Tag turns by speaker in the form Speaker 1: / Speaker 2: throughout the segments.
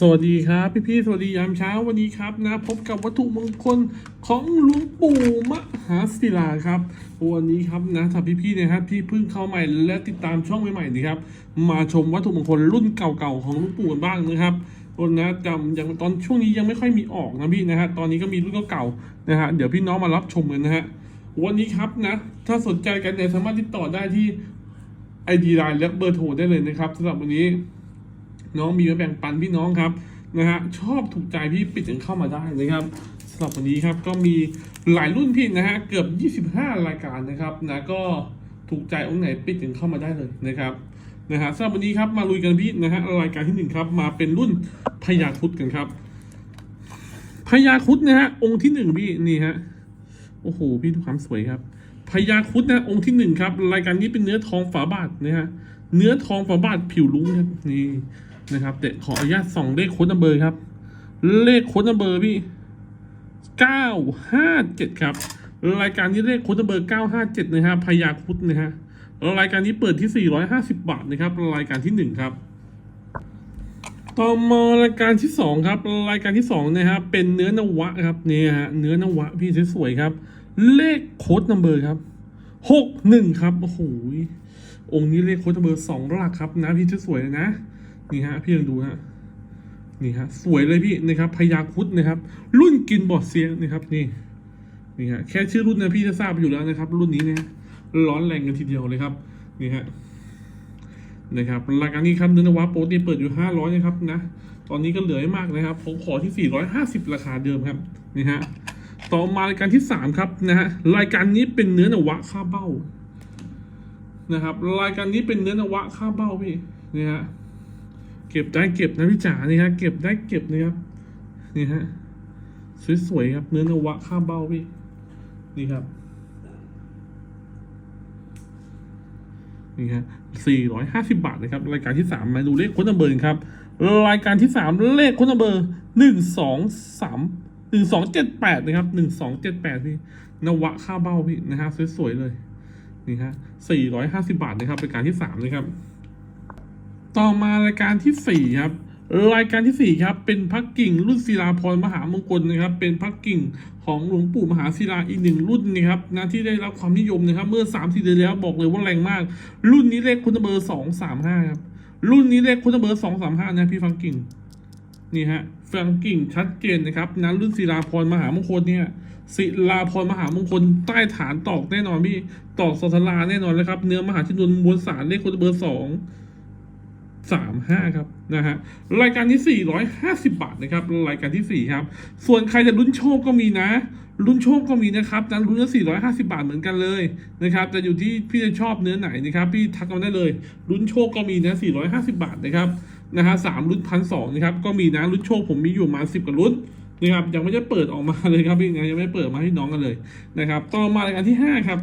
Speaker 1: สวัสดีครับพี่พี่ๆสวัสดียามเช้าวันนี้ครับนะพบกับวัตถุมงคลของหลวงปู่มหาศิลาครับวันนี้ครับนะถ้าพี่พี่ๆนะครับที่เพิ่งเข้าใหม่และติดตามช่องใหม่ๆนะครับมาชมวัตถุมงคลรุ่นเก่าๆของหลวงปู่กันบ้างนะครับวันนะจำยังตอนช่วงนี้ยังไม่ค่อยมีออกนะพี่นะฮะตอนนี้ก็มีรุ่นเก่าๆนะฮะเดี๋ยวพี่น้องมารับชมกันนะฮะวันนี้ครับนะถ้าสนใจกันเนี่ยสามารถติดต่อได้ที่ไอดีไลน์และเบอร์โทรได้เลยนะครับสำหรับวันนี้ น้องมีมาแบ่งปันพี่น้องครับนะฮะชอบถูกใจพี่ปิดกันเข้ามาได้นะครับสำหรับวันนี้ครับก็มีหลายรุ่นพี่นะฮะเกือบ 25 รายการนะครับนะก็ถูกใจองค์ไหนปิดกันเข้ามาได้เลยนะครับนะฮะสำหรับวันนี้ครับมาลุยกันพี่นะฮะรายการที่หนึ่งครับมาเป็นรุ่นพญาครุดกันครับพญาครุดนะฮะองค์ที่หนึ่งพี่นี่ฮะโอ้โหพี่ดูความสวยครับพญาครุดนะองค์ที่หนึ่งครับรายการนี้เป็นเนื้อทองฝาบาทนะฮะเนื้อทองฝาบาทผิวลุ้งครับนี่ นะครับแต่ขออนุญาตส่องเลขโค้ดนัมเบอร์ครับ เลขโค้ดนัมเบอร์พี่เก้าห้าเจ็ดครับ รายการนี้เลขโค้ดนัมเบอร์เก้าห้าเจ็ดนะฮะพยาคุดนะฮะรายการนี้เปิดที่สี่ร้อยห้าสิบบาทนะครับ รายการที่หนึ่งครับต่อมารายการที่สองครับ รายการที่สองนะครับเป็นเนื้อนวะครับเนี่ยฮะเนื้อนวะพี่สวยๆครับ เลขโค้ดนัมเบอร์ครับหกหนึ่งครับโอ้โหองค์นี้เลขโค้ดอันเบอร์สองหลักครับนะพี่สวยๆเลยนะ นี่ฮะพี่ลองดูฮะนี่ฮะสวยเลยพี่นะครับพญาคุดนะครับ รุ่นกินบอดเซียงนะครับนี่นี่ฮะแค่ชื่อรุ่นนะพี่จะทราบอยู่แล้วนะครับ รุ่นนี้นะร้อนแรงกันทีเดียวเลยครับนี่ฮะนะครับรายการนี้ครับเนื้อนวะโปรตีเปิดอยู่ห้าร้อยนะครับนะตอนนี้ก็เหลือไม่มากนะครับผมขอที่สี่ร้อยห้าสิบราคาเดิมครับนี่ฮะต่อมารายการที่สามครับนะฮะรายการนี้เป็นเนื้อนวะค่าเบ้านะครับ รายการนี้เป็นเนื้อนวะค่าเบ้าพี่นี่ฮะ ก็บได้เก็บนะพี่จ๋านี่ฮะเก็บได้เก็บนะครับนี่ฮะสวยๆครับเนื้อนวะค่าเบ้าพี่นี่ครับนี่ฮะสี่ร้อยห้าสิบาทนะครับ รายการที่สามมาดูเลขค้นเบอร์ครับ รายการที่สามเลขค้นเบอร์หนึ่งสองสามหนึ่งสองเจ็ดแปดนะครับหนึ่งสองเจ็ดแปดพี่นวะค่าเบ้าพี่นะฮะสวยๆเลย นี่ฮะสี่ร้อยห้าสิบาทนะครับรายการที่สามนะครับ ต่อมารายการที่สี่ครับ รายการที่สี่ครับ เป็นพักกิ่งรุ่นศิลาพรมหามงคลนะครับ เป็นพักกิ่งของหลวงปู่มหาศิลาอีกหนึ่งรุ่นนะครับนะที่ได้รับความนิยมนะครับ เมื่อสามสี่เดือนแล้วบอกเลยว่าแรงมาก รุ่นนี้เลขคุณเบอร์สองสามห้าครับ รุ่นนี้เลขคุณเบอร์สองสามห้านะพี่ฟังกิ่งนี่ฮะฟังกิ่งชัดเจนนะครับนะรุ่นศิลาพรมหามงคลเนี่ยศิลาพรมหามงคลใต้ฐานตอกแน่นอนพี่ตอกสัสลาแน่นอนแล้วครับ เนื้อมหาชนวนมวลสารเลขคนเบอร์สอง สามห้าครับนะฮะรายการที่สี่ร้อยห้าสิบาทนะครับรายการที่สี่ครับ ส่วนใครจะลุ้นโชคก็มีนะลุ้นโชคก็มีนะครับนั้นลุ้นละสี่ร้อยห้าสิบาทเหมือนกันเลยนะครับแต่อยู่ที่พี่จะชอบเนื้อไหนนะครับพี่ทักกันได้เลยลุ้นโชคก็มีนะสี่ร้อยห้าสิบาทนะครับนะฮะสามลุ้นพันสองนะครับก็มีนะลุ้นโชคผมมีอยู่มาสิบกว่าลุ้นนะครับยังไม่ได้เปิดออกมาเลยครับพี่นะยังไม่ได้เปิดมาให้น้องกันเลยนะครับต่อมารายการที่ห้าครับ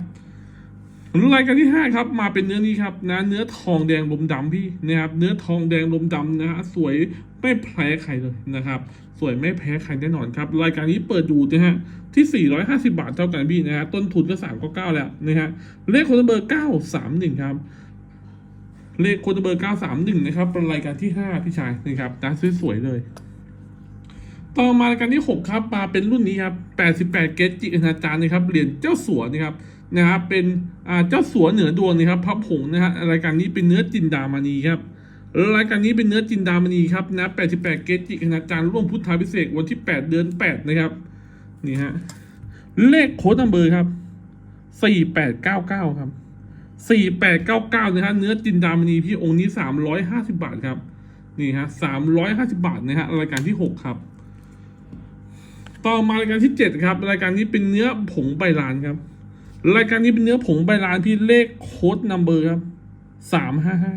Speaker 1: รายการที่ห้าครับ มาเป็นเนื้อนี้ครับนะเนื้อทองแดงลมดำพี่นะครับเนื้อทองแดงลมดำนะฮะสวยไม่แพ้ใครเลยนะครับ สวยไม่แพ้ใครแน่นอนครับ รายการนี้เปิดอยู่นะฮะที่ 450 บาทเท่ากันพี่นะฮะต้นทุนก็3ก็9แล้วนะฮะเลขโคนเบอร์931 ครับ เลขโคนเบอร์ 931 นะครับเป็นรายการที่ 5 พี่ชายนะครับนะสวยๆเลยต่อมารายการที่ 6 ครับ มาเป็นรุ่นนี้ครับ 88 เกจจิอนาจารย์นะครับ เหรียญเจ้าสัวนะครับ นะครับเป็นเจ้าสัวเหนือดวงนะครับพับผงนะฮะรายการนี้เป็นเนื้อจินดามณีครับรายการนี้เป็นเนื้อจินดามณีครับนะ 88 เกจจิอนาจารย์ร่วมพุทธาพิเศษวันที่ 8 เดือน 8 นะครับ นี่ฮะ เลขโค้ดนัมเบอร์ครับ 4899 ครับ 4899 นะฮะ เนื้อจินดามณีพี่องค์นี้ 350 บาทครับ นี่ฮะ 350 บาทนะฮะ รายการที่ 6 ครับ ต่อมารายการที่เจ็ดครับ รายการนี้เป็นเนื้อผงใบลานครับ รายการนี้เป็นเนื้อผงใบลานพี่เลขโค้ดนัมเบอร์ครับสามห้าห้า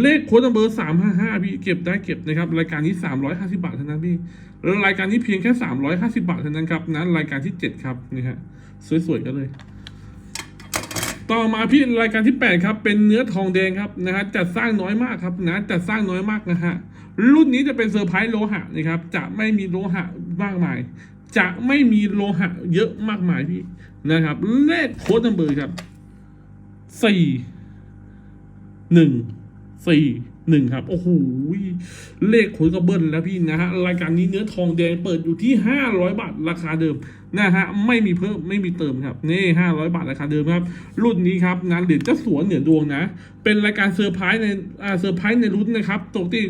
Speaker 1: เลขโค้ดนัมเบอร์สามห้าห้าพี่เก็บได้เก็บนะครับ รายการนี้สามร้อยห้าสิบาทเท่านั้นพี่แล้วรายการนี้เพียงแค่สามร้อยห้าสิบาทเท่านั้นครับนั้นรายการที่เจ็ดครับนี่ฮะสวยๆกันเลย ต่อมาพี่รายการที่8ครับ เป็นเนื้อทองแดงครับนะฮะจัดสร้างน้อยมากครับนะจัดสร้างน้อยมากนะฮะรุ่นนี้จะเป็นเซอร์ไพรส์โลหะนะครับ จะไม่มีโลหะมากมาย จะไม่มีโลหะเยอะมากมายพี่ นะครับเลขโค้ดนัมเบอร์ครับสี่หนึ่งสี่หนึ่งครับ โอ้โหเลขขนกระเบิ้ลแล้วพี่นะฮะ รายการนี้เนื้อทองแดงเปิดอยู่ที่ห้าร้อยบาท ราคาเดิมนะฮะไม่มีเพิ่มไม่มีเติมครับนี่ห้าร้อยบาทราคาเดิมครับ รุ่นนี้ครับงานเหรียญเจ้าสัวเหนือดวงนะ เป็นรายการเซอร์ไพรส์ในอ่าเซอร์ไพรส์ในรุ่นนะครับตกที่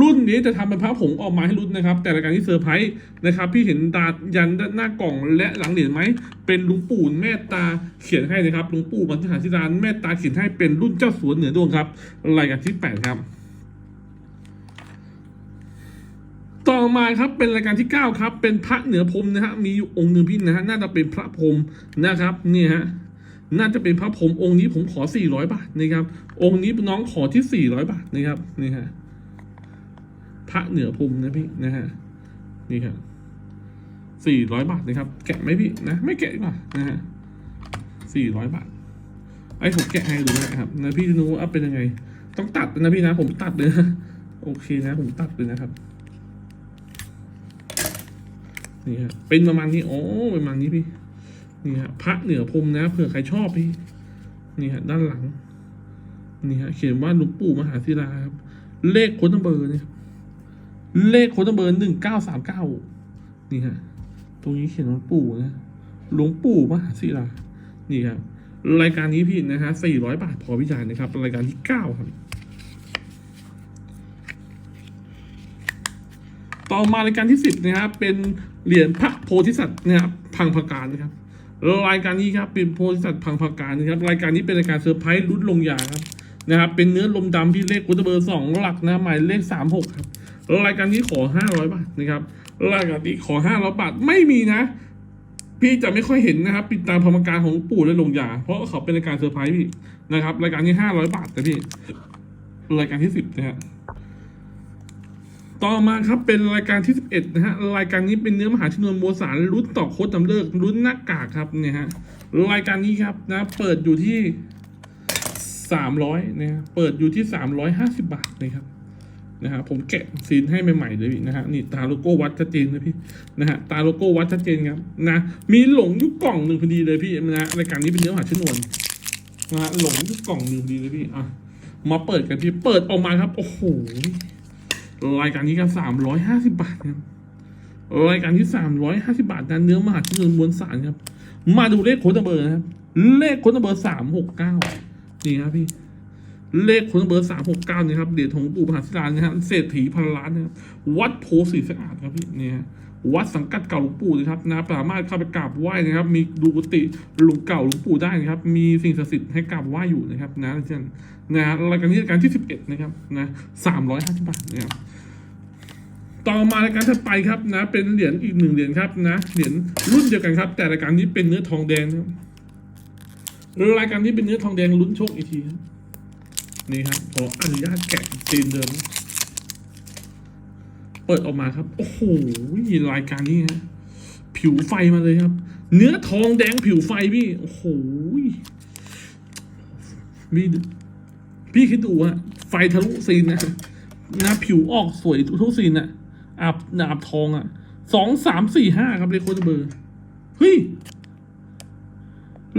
Speaker 1: รุ่นนี้จะทำเป็นพระผงออกมาให้รุ่นนะครับ แต่รายการที่เซอร์ไพรส์นะครับพี่เห็นดายันหน้ากล่องและหลังเหรียญไหมเป็นลุงปู่แม่ตาเขียนให้นะครับลุงปู่บรรทหารศิลานแม่ตาเขียนให้เป็นรุ่นเจ้าสัวเหนือดวงครับรายการที่แปดครับ ต่อมาครับเป็นรายการที่ 9 ครับ เป็นพระเหนือพรมนะฮะมีอยู่องค์หนึ่งพี่นะฮะน่าจะเป็นพระพรมนะครับนี่ฮะน่าจะเป็นพระพรมองค์นี้ผมขอ 400 บาทนะครับ องค์นี้น้องขอที่ 400 บาทนะครับนี่ฮะพระเหนือพรมนะพี่นะฮะนี่ครับ400บาทนะครับ แกะไหมพี่นะ ไม่แกะดีกว่านะฮะ400บาท ไอ้ผมแกะให้ดูนะครับนะพี่จะรู้ว่าเป็นยังไง ต้องตัดนะพี่นะ ผมตัดเลยนะโอเคนะ ผมตัดเลยนะครับ นี่ฮะเป็นประมาณนี้อ๋อประมาณนี้พี่นี่ฮะพระเหนือพรมนะเผื่อใครชอบพี่นี่ฮะด้านหลังนี่ฮะเขียนว่าหลวงปู่มหาศิลาครับ เลขค้นัมเบอร์เนี่ยเลขค้นัมเบอร์หนึ่งเก้าสามเก้านี่ฮะตรงนี้เขียนหลวงปู่นะหลวงปู่มหาศิลานี่ครับรายการนี้พี่นะฮะสี่ร้อยบาทพอวิจารณ์นะครับ รายการที่เก้าครับ ต่อมารายการที่สิบนะครับ เป็นเหรียญพระโพธิสัตว์นะครับพังพการนะครับรายการนี้ครับเป็นโพธิสัตว์พังพการนะครับ รายการนี้เป็นรายการเซอร์ไพรส์ลุ้นลงยาครับนะครับ เป็นเนื้อลมดำที่เลขกุตเบอร์สองหลักนะหมายเลขสามหกครับรายการนี้ขอห้าร้อยบาทนะครับรายการนี้ขอห้าร้อยบาทไม่มีนะ พี่จะไม่ค่อยเห็นนะครับปิดตามพรรมการของหลวงปู่และลงยา เพราะเขาเป็นรายการเซอร์ไพรส์พี่นะครับ รายการนี้ห้าร้อยบาทนะพี่รายการที่สิบนะฮะ ต่อมาครับเป็นรายการที่ 11 นะฮะรายการนี้เป็นเนื้อมหาชนวนโมสารรุ่นต่อโคตรจำเลิกรุ่นหน้ากากครับเนี่ยฮะรายการนี้ครับนะเปิดอยู่ที่ 300นะฮะเปิดอยู่ที่ 350 บาทนะครับนะฮะผมแกะซีนให้ใหม่ๆเลยพี่นะฮะนี่ตาโลโก้วัดชัดเจนนะพี่นะฮะตาโลโก้วัดชัดเจนครับนะมีหลงยุกกล่องหนึ่งพอดีเลยพี่นะรายการนี้เป็นเนื้อมหาชนวนนะฮะหลงยุกกล่องหนึ่งพอดีเลยพี่อะมาเปิดกันพี่เปิดออกมาครับ โอ้โห รายการนี้ก็สามร้อยห้าสิบบาทครับรายการที่สามร้อยห้าสิบาทนะเนื้อมหาชนวนมวลสารครับ มาดูเลขโค้ดเบอร์นะครับ เลขโค้ดเบอร์สามหกเก้านี่ครับพี่ เลขโค้ดเบอร์สามหกเก้านี่ครับเดียญของปู่มหาศิลานะครับเศรษฐีพันล้านนะครับวัดโพสีสะอาดครับพี่เนี่ย วัดสังกัดเก่าหลวงปู่นะครับนะสามารถเข้าไปกราบไหว้นะครับ มีดูกุฏิหลวงเก่าหลวงปู่ได้นะครับ มีสิ่งศักดิ์สิทธิ์ให้กราบไหว้อยู่นะครับนะเช่นนะรายการนี้รายการที่สิบเอ็ดนะครับนะสามร้อยห้าสิบบาทนะครับต่อมารายการถัดไปครับนะ เป็นเหรียญอีกหนึ่งเหรียญครับนะเหรียญรุ่นเดียวกันครับ แต่รายการนี้เป็นเนื้อทองแดงครับรายการนี้เป็นเนื้อทองแดงลุ้นโชคอีกทีครับนี่ครับขออนุญาตแกะซีนเดิม เปิดออกมาครับ โอ้โหรายการนี้ฮะผิวไฟมาเลยครับ เนื้อทองแดงผิวไฟพี่โอ้โหพี่พี่คิดดูอะไฟทะลุซีนนะนะผิวออกสวยทุกซีนอะอาบอาบทองอะสองสามสี่ห้าครับเลขโค้ดเบอร์เฮ้ย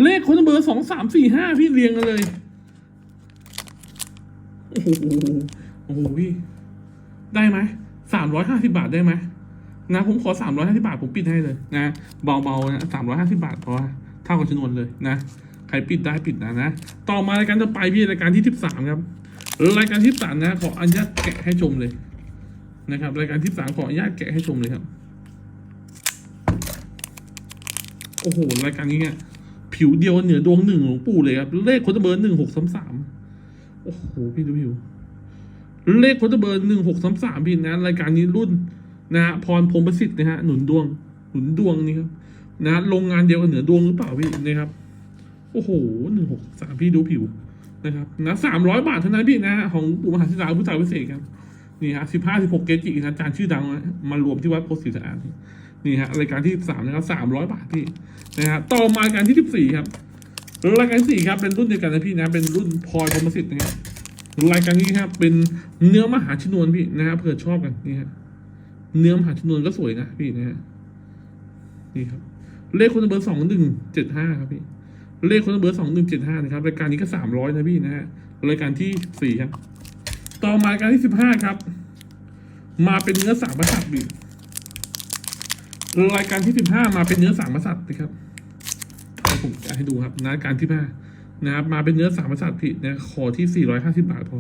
Speaker 1: เลขโค้ดเบอร์สองสามสี่ห้าพี่เรียงกันเลยโอ้โหโอ้โหพี่ได้ไหม สามร้อยห้าสิบาทได้ไหมนะผมขอสามร้อยห้าสิบาทผมปิดให้เลยนะเบาๆนะสามร้อยห้าสิบาทพอเท่ากับจำนวนเลยนะใครปิดได้ปิดนะนะ ต่อมารายการต่อไปพี่รายการที่สิบสามครับรายการที่สามนะขออนุญาตแกะให้ชมเลยนะครับ รายการที่สามขออนุญาตแกะให้ชมเลยครับ โอ้โหรายการนี้เนี่ยผิวเดียวเหนือดวงหนึ่งหลวงปู่เลยครับ เลขคตรเบอร์หนึ่งหกสามสามโอ้โหพี่ดูผิว เลขโคตรเบอร์หนึ่งหกสามสามพี่นะ รายการนี้รุ่นนะฮะพรพรมประสิทธิ์นะฮะหนุนดวง หนุนดวงนี่ครับนะโรงงานเดียวกับเหนือดวงหรือเปล่าพี่นะครับ โอ้โหหนึ่งหกสามพี่ดูผิวนะครับนะสามร้อยบาทเท่านั้นพี่นะฮะของปู่มหาศิลาพุทธาวิเศษครับนี่ฮะสิบห้าสิบหกเกจินะอาจารย์ชื่อดังมารวมที่วัดโพธิ์ศรีสะอาดนี่ฮะรายการที่สามนะครับสามร้อยบาทพี่นะฮะต่อมารายการที่สิบสี่ครับรายการสี่ครับเป็นรุ่นเดียวกันนะพี่นะเป็นรุ่นพลอยพรมสิทธิ์นะครับ รายการนี้ครับเป็นเนื้อมหาชนวนพี่นะฮะเผื่อชอบกันนี่ฮะเนื้อมหาชนวนก็สวยนะพี่นะฮะนี่ครับ เลขคนเบอร์สองหนึ่งเจ็ดห้าครับพี่ เลขคนเบอร์สองหนึ่งเจ็ดห้านะครับรายการนี้ก็สามร้อยนะพี่นะฮะรายการที่สี่ครับ ต่อมารายการที่สิบห้าครับ มาเป็นเนื้อสามกษัตริย์บีรายการที่สิบห้ามาเป็นเนื้อสามกษัตริย์นะครับผมจะให้ดูครับนะรายการที่ห้า นะครับมาเป็นเนื้อสามกษัตริย์พี่นะขอที่สี่ร้อยห้าสิบาทพอ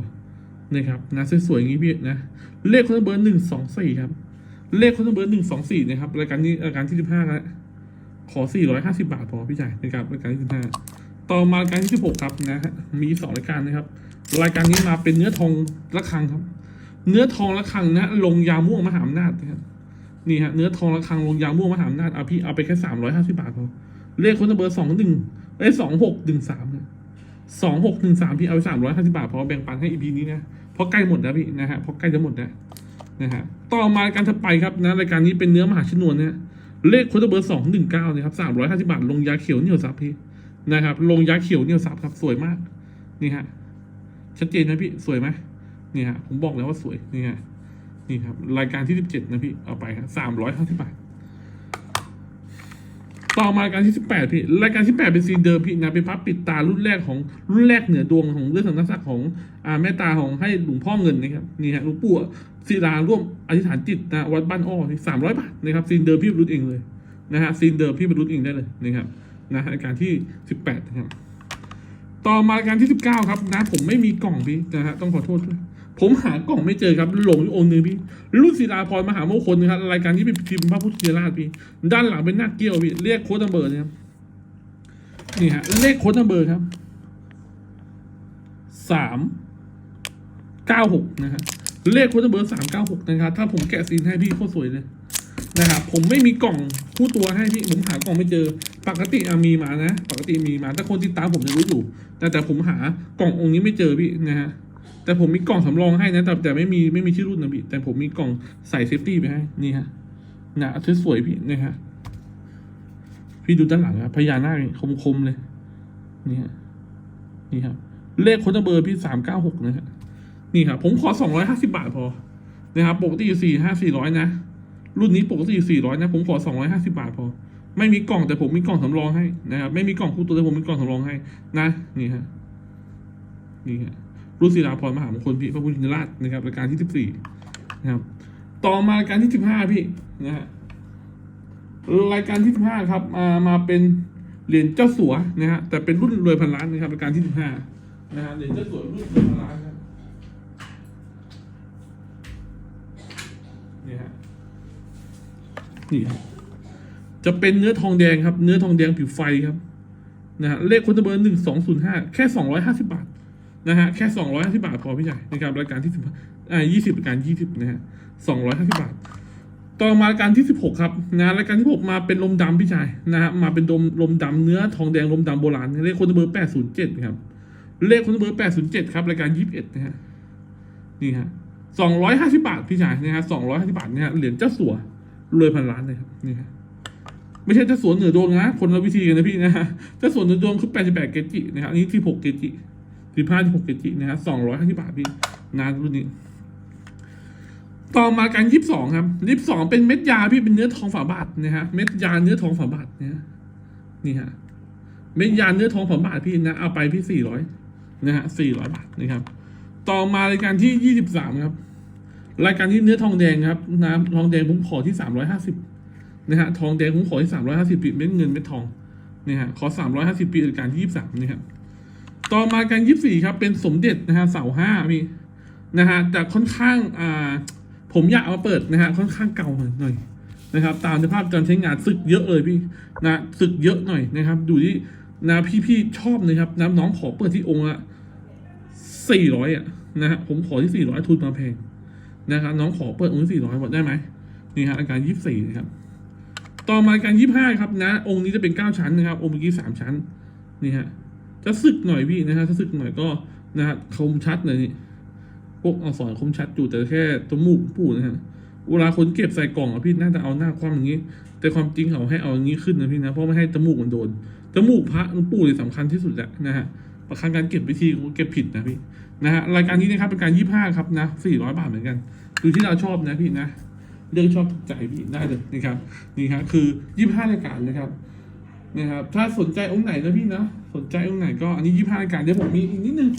Speaker 1: นะครับนะสวยๆอย่างนี้พี่นะเลขคนเบอร์หนึ่งสองสี่ครับ เลขคนเบอร์หนึ่งสองสี่นะครับรายการนี้รายการที่สิบห้าแล้วขอสี่ร้อยห้าสิบาทพอพี่ชายนะครับรายการที่สิบห้าต่อมารายการที่สิบหกครับนะฮะมีสองรายการนะครับ รายการนี้มาเป็นเนื้อทองระฆังครับ เนื้อทองระฆังนะลงยาม่วงมหาอำนาจนะครับนี่ฮะเนื้อทองระฆังลงยาม่วงมหาอำนาจเอาพี่เอาไปแค่สามร้อยห้าสิบาทพอเลขคนเบอร์สองหนึ่ง เอ้สองหกหนึ่งสามสองหกหนึ่งสามพี่เอาไปสามร้อยห้าสิบาทพอแบ่งปันให้อีพีนี้นะเพราะใกล้หมดแล้วพี่นะฮะเพราะใกล้จะหมดแล้วนะฮะต่อมารายการถัดไปครับนะรายการนี้เป็นเนื้อมหาชนวนนะเลขคนเบอร์สองหนึ่งเก้านะครับสามร้อยห้าสิบาทลงยาเขียวเหนียวซับพี่นะครับ ลงยาเขียวเหนียวซับครับสวยมากนี่ฮะชัดเจนไหมพี่สวยไหมนี่ฮะผมบอกแล้วว่าสวยนี่ฮะนี่ครับรายการที่สิบเจ็ดนะพี่เอาไปครับสามร้อยห้าสิบบาท ต่อมารายการที่สิบแปดพี่ รายการที่แปดเป็นซีนเดิมพี่งานเป็นพับปิดตารุ่นแรกของรุ่นแรกเหนือดวงของเรื่องสังนักศักดิ์ของอ่าแม่ตาของให้หลวงพ่อเงินนะครับนี่ฮะหลวงปู่ศิลาร่วมอธิษฐานจิตนะวัดบ้านอ้อสามร้อยบาทนะครับซีนเดิมพี่บรรลุเองเลยนะฮะซีนเดิมพี่บรรลุเองได้เลยนะครับนะรายการที่สิบแปดนะครับ ต่อมารายการที่สิบเก้าครับนะผมไม่มีกล่องพี่นะฮะต้องขอโทษด้วย ผมหากล่องไม่เจอครับ หลงอยู่องค์หนึ่งพี่รุ่นศิลาพรมหามงคลนะครับรายการนี้เป็นพิมพ์พระพุทธเจ้าราชพี่ด้านหลังเป็นหน้าเกี้ยวพี่เรียกโค้ดนัมเบอร์นะครับนี่ฮะเลขโค้ดนัมเบอร์ครับสามเก้าหกนะฮะเลขโค้ดนัมเบอร์สามเก้าหกนะครับถ้าผมแกะซีนให้พี่โคตรสวยเลยนะครับผมไม่มีกล่องคู่ตัวให้พี่ผมหากล่องไม่เจอ ปกติมีมานะ ปกติมีมาถ้าคนติดตามผมจะรู้อยู่แต่แต่ผมหากล่ององค์นี้ไม่เจอพี่นะฮะ แต่ผมมีกล่องสำรองให้นะแต่แต่ไม่มีไม่มีชื่อรุ่นนะพี่แต่ผมมีกล่องใส่เซฟตี้ไปให้นี่ฮะนะสวยๆพี่นะฮะพี่ดูด้านหลังครับพญานาคคมๆเลย นี่ฮะนี่ครับเลขคนเบอร์พี่สามเก้าหกนะฮะนี่ครับผมขอสองร้อยห้าสิบาทพอนะครับปกติอยู่สี่ห้าสี่ร้อยนะรุ่นนี้ปกติอยู่สี่ร้อยนะ ผมขอสองร้อยห้าสิบาทพอ ไม่มีกล่องแต่ผมมีกล่องสำรองให้นะครับไม่มีกล่องคู่ตัวแต่ผมมีกล่องสำรองให้ นะ นี่ฮะนี่ฮะ รุ่นศิลาพรมหามงคลพี่พระพุทธชินราชนะครับรายการที่สิบสี่นะครับ ต่อมารายการที่สิบห้าพี่นะฮะรายการที่สิบห้าครับมามาเป็นเหรียญเจ้าสัวนะฮะแต่เป็นรุ่นรวยพันล้านนะครับรายการที่สิบห้านะฮะเหรียญเจ้าสัวรุ่นรวยพันล้านครับนี่ฮะนี่ครับจะเป็นเนื้อทองแดงครับ เนื้อทองแดงผิวไฟครับนะฮะเลขคนเบอร์หนึ่งสองศูนย์ห้าแค่สองร้อยห้าสิบาท นะฮะแค่สองร้อยห้าสิบาทพอพี่ใหญ่นะครับรายการที่สิบอ่ายี่สิบรายการยี่สิบนะฮะสองร้อยห้าสิบาท ต่อมารายการที่สิบหกครับนะรายการที่หกมาเป็นลมดำพี่ชายนะฮะมาเป็นลมลมดำเนื้อทองแดงลมดำโบราณเลขคนเบอร์แปดศูนย์เจ็ดครับ เลขคนเบอร์แปดศูนย์เจ็ดครับรายการยี่สิบเอ็ดนะฮะนี่ฮะสองร้อยห้าสิบาทพี่ชายนะฮะสองร้อยห้าสิบาทเนี่ยเหรียญเจ้าสัวรวยพันล้านเลยครับนี่ครับไม่ใช่เจ้าสวนเหนือดวงนะคนละวิธีกันนะพี่นะฮะเจ้าสวนเหนือดวงคือแปดสิบแปดเกจินะครับอันนี้ที่หกเกจิ สิบห้าหกเกจินะฮะสองร้อยห้าสิบาทพี่งานรุ่นนี้ ต่อมาการยี่สิบสองครับยี่สิบสองเป็นเม็ดยาพี่เป็นเนื้อทองฝาบาทนะฮะเม็ดยาเนื้อทองฝาบาทเนี่ยนี่ฮะเม็ดยาเนื้อทองฝาบาทพี่นะเอาไปพี่สี่ร้อยนะฮะสี่ร้อยบาทนะครับ ต่อมารายการที่ยี่สิบสามครับ รายการที่เนื้อทองแดงครับ น้ำทองแดงผมขอที่สามร้อยห้าสิบนะฮะทองแดงผมขอที่สามร้อยห้าสิบปีเม็ดเงินเม็ดทองเนี่ยฮะขอสามร้อยห้าสิบปีรายการที่ยี่สิบสามนี่ครับ ต่อมาการยี่สี่ครับ เป็นสมเด็จนะฮะเสาห้าพี่นะฮะแต่ค่อนข้างอ่าผมอยากเอามาเปิดนะฮะค่อนข้างเก่าหน่อยนะครับ ตามสภาพการใช้งานสึกเยอะเลยพี่นะสึกเยอะหน่อยนะครับ ดูที่นะพี่ๆชอบนะครับนะน้องขอเปิดที่องค์ละสี่ร้อยอะนะฮะผมขอที่สี่ร้อยทุนมาแพงนะครับน้องขอเปิดองค์สี่ร้อยหมดได้ไหมนี่ฮะอาการยี่สี่นะครับ ต่อมาอาการยี่ห้าครับนะ องค์นี้จะเป็นเก้าชั้นนะครับ องค์เมื่อกี้สามชั้นนี่ฮะ จะสึกหน่อยพี่นะฮะถ้าสึกหน่อยก็นะฮะคมชัดเลยนี่พวกอักษรคมชัดอยู่แต่แค่จมูกปู่นะฮะเวลาคนเก็บใส่กล่องอะพี่น่าจะเอาหน้าคว่ำอย่างนี้ แต่ความจริงเขาให้เอาอย่างนี้ขึ้นนะพี่นะเพราะไม่ให้จมูกมันโดนจมูกพระหลวงปู่เนี่ยสำคัญที่สุดแหละนะฮะประคันการเก็บวิธีเก็บผิดนะพี่นะฮะรายการนี้นะครับเป็นการยี่ห้าครับนะสี่ร้อยบาทเหมือนกันคือที่เราชอบนะพี่นะเรื่องชอบถูกใจพี่ได้เลยนะครับนี่ครับคือยี่ห้ารายการนะครับ นะครับ ถ้าสนใจองค์ไหนนะพี่นะ สนใจองค์ไหนก็อันนี้ยี่ห้ารายการเดี๋ยวผมมีอีกนิดนึง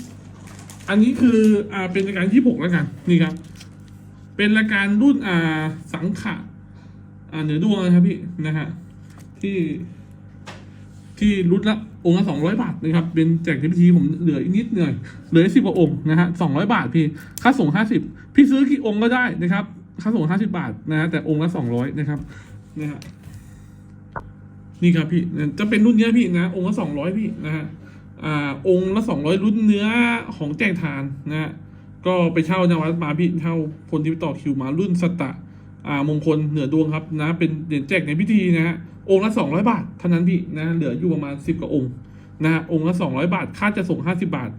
Speaker 1: อันนี้คืออ่าเป็นรายการที่หกแล้วกัน นี่ครับ เป็นรายการรุ่นอ่าสังขะอ่าเหนือดวงนะครับพี่นะฮะที่ ที่รุ่นละองค์ละสองร้อยบาทนะครับ เป็นแจกทีพิธีผมเหลืออีกนิดหน่อยเหลือสิบกว่าองค์นะฮะสองร้อยบาทพี่ ค่าส่งห้าสิบพี่ซื้อกี่องค์ก็ได้นะครับ ค่าส่งห้าสิบาทนะฮะแต่องค์ละสองร้อยนะครับนะฮะ นี่ครับพี่จะเป็นรุ่นเนี้ยพี่นะ องค์ละสองร้อยพี่นะฮะอ่าองค์ละสองร้อยรุ่นเนื้อของแจกทานนะฮะก็ไปเช่านวัดมาพี่เช่าคนที่ไปต่อคิวมารุ่นสตะอ่ามงคลเหนือดวงครับนะ เป็นเหรียญแจกในพิธีนะฮะองค์ละสองร้อยบาทเท่านั้นพี่นะเหลืออยู่ประมาณสิบกว่าองค์นะฮะองค์ละสองร้อยบาทค่าจะส่งห้าสิบาท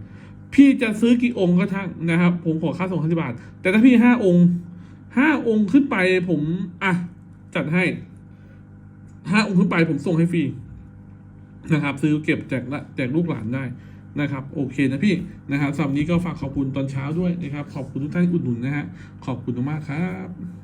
Speaker 1: พี่จะซื้อกี่องค์ก็ช่างนะครับผมขอค่าส่งห้าสิบาท แต่ถ้าพี่ห้าองค์ห้าองค์ขึ้นไปผมอะจัดให้ ห้าองค์ขึ้นไปผมส่งให้ฟรีนะครับ ซื้อเก็บแจกละแจกลูกหลานได้นะครับโอเคนะพี่นะครับสำหรับนี้ก็ฝากขอบคุณตอนเช้าด้วยนะครับ ขอบคุณทุกท่านที่อุดหนุนนะฮะขอบคุณมากครับ